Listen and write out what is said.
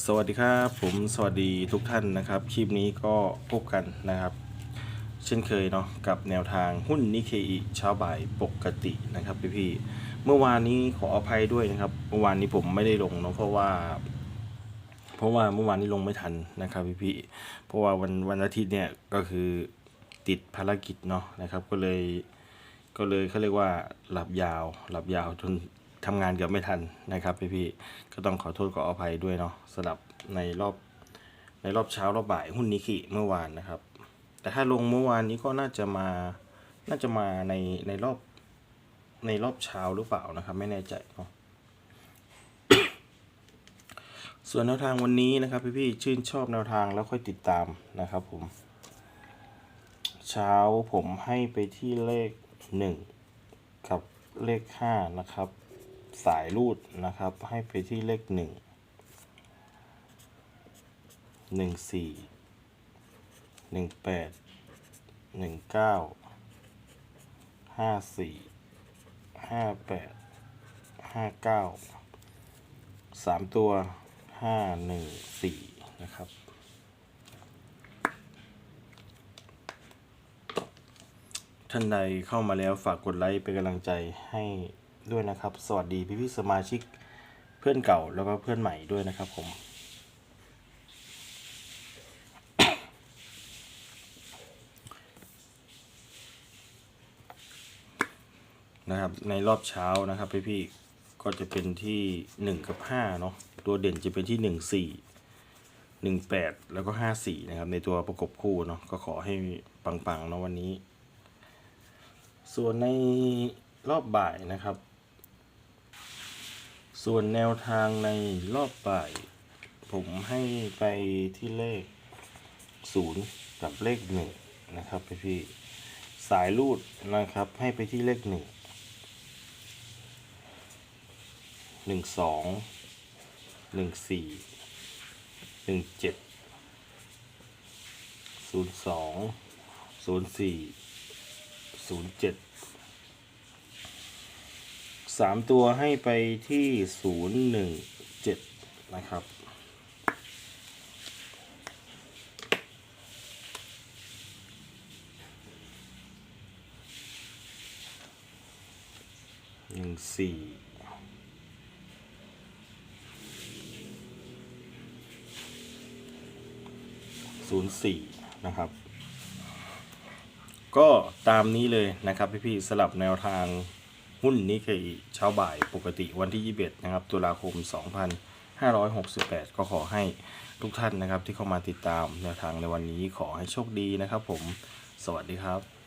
สวัสดีครับผมสวัสดีทุกท่านนะครับ คลิปนี้ก็พบกันนะครับ เช่นเคยเนาะกับแนวทางหุ้นนิเคอิเช้าบ่ายปกตินะครับพี่พี่เมื่อวานนี้ขออภัยด้วยนะครับเมื่อวานนี้ผมไม่ได้ลงเนาะเพราะว่า เพราะว่าเมื่อวานนี้ลงไม่ทันนะครับพี่พี่เพราะว่าวันวันอาทิตย์เนี่ยก็คือติดภารกิจเนาะนะครับ ก็เลยก็เลยเขาเรียกว่าหลับยาวหลับยาวจน ทำงานเกือบไม่ทันนะครับพี่พี่ก็ต้องขอโทษขออภัยด้วยเนาะสำหรับในรอบในรอบเช้ารอบบ่ายหุ้นนิกิเมื่อวานนะครับ แต่ถ้าลงเมื่อวานนี้ก็น่าจะมาน่าจะมาในในรอบในรอบเช้าหรือเปล่านะครับ ไม่แน่ใจเนาะส่วนแนวทางวันนี้นะครับพี่พี่ชื่นชอบแนวทางแล้วค่อยติดตามนะครับผม เช้าผมให้ไปที่เลขหนึ่งกับเลขห้านะครับ สายรูดนะครับ ให้ไปที่เลขหนึ่งหนึ่งสี่หนึ่งแปดหนึ่งเก้าห้าสี่ห้าแปดห้าเก้าสามตัวห้าหนึ่งสี่นะครับ ท่านใดเข้ามาแล้วฝากกดไลค์เป็นกำลังใจให้ ด้วยนะครับ สวัสดีพี่พี่สมาชิกเพื่อนเก่าแล้วก็เพื่อนใหม่ด้วยนะครับผมนะครับในรอบเช้านะครับพี่พี่ก็จะเป็นที่หนึ่งกับห้าเนาะตัวเด่นจะเป็นที่หนึ่งสี่หนึ่งแปดแล้วก็ห้าสี่นะครับ ในตัวประกบคู่เนาะก็ขอให้ปังๆเนาะวันนี้ ส่วนในรอบบ่ายนะครับ ส่วนแนวทางในรอบบ่าย ผมให้ไปที่เลข 0 กับเลข 1 นะครับพี่พี่สายรูดนะครับให้ไปที่เลข 1 1 2 1 4 1 7 0 2 0 4 0 7 สามตัวให้ไปที่ศูนย์หนึ่งเจ็ดนะครับ หนึ่งสี่ศูนย์สี่นะครับ ก็ตามนี้เลยนะครับพี่ๆสลับแนวทาง หุ้นนิเคอิเช้าบ่ายปกติวันที่ 21 นะครับ ตุลาคม 2568 ก็ขอให้ทุกท่านนะครับที่เข้ามาติดตามแนวทางในวันนี้ขอให้โชคดีนะครับผม สวัสดีครับ